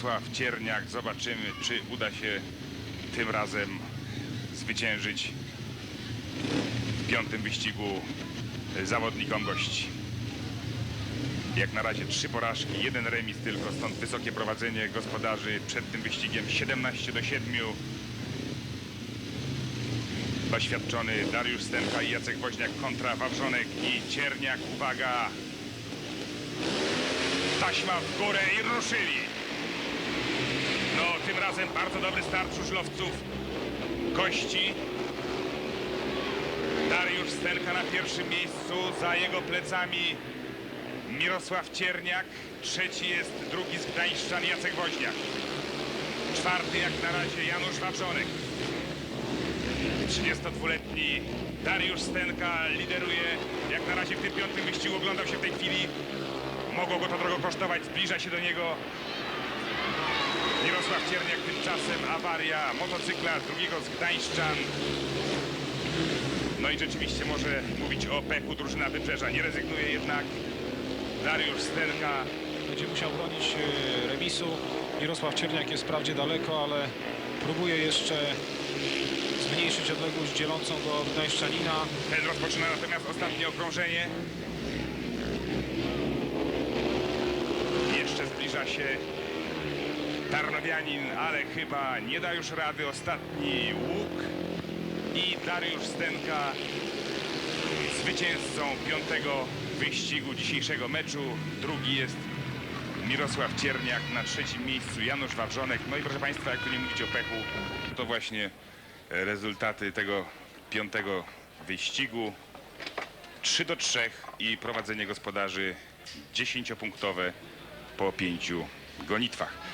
Mirosław Cierniak. Zobaczymy, czy uda się tym razem zwyciężyć w piątym wyścigu zawodnikom gości. Jak na razie trzy porażki, jeden remis tylko, stąd wysokie prowadzenie gospodarzy przed tym wyścigiem 17 do 7. Doświadczony Dariusz Stenka i Jacek Woźniak kontra Wawrzonek i Cierniak. Uwaga! Taśma w górę i ruszyli. Razem bardzo dobry start żużlowców gości. Dariusz Stenka na pierwszym miejscu, za jego plecami Mirosław Cierniak. Trzeci jest drugi z Gdańszczan Jacek Woźniak. Czwarty jak na razie Janusz Wawrzonek. 32-letni Dariusz Stenka lideruje. Jak na razie w tym piątym wyścigu oglądał się w tej chwili. Mogło go to drogo kosztować. Zbliża się do niego Cierniak. Tymczasem awaria motocykla drugiego z Gdańszczan. No i rzeczywiście może mówić o pechu drużyna Wybrzeża. Nie rezygnuje jednak Dariusz Stenka. Będzie musiał bronić e, remisu. Mirosław Cierniak jest wprawdzie daleko, ale próbuje jeszcze zmniejszyć odległość dzielącą go od Gdańszczanina. Ten rozpoczyna natomiast ostatnie okrążenie. Jeszcze zbliża się Tarnowianin, ale chyba nie da już rady. Ostatni łuk i Dariusz Stenka zwycięzcą piątego wyścigu dzisiejszego meczu. Drugi jest Mirosław Cierniak na trzecim miejscu, Janusz Wawrzonek. No i proszę Państwa, jak tu nie mówić o pechu, to właśnie rezultaty tego piątego wyścigu. 3 do 3 i prowadzenie gospodarzy 10-punktowe po pięciu gonitwach.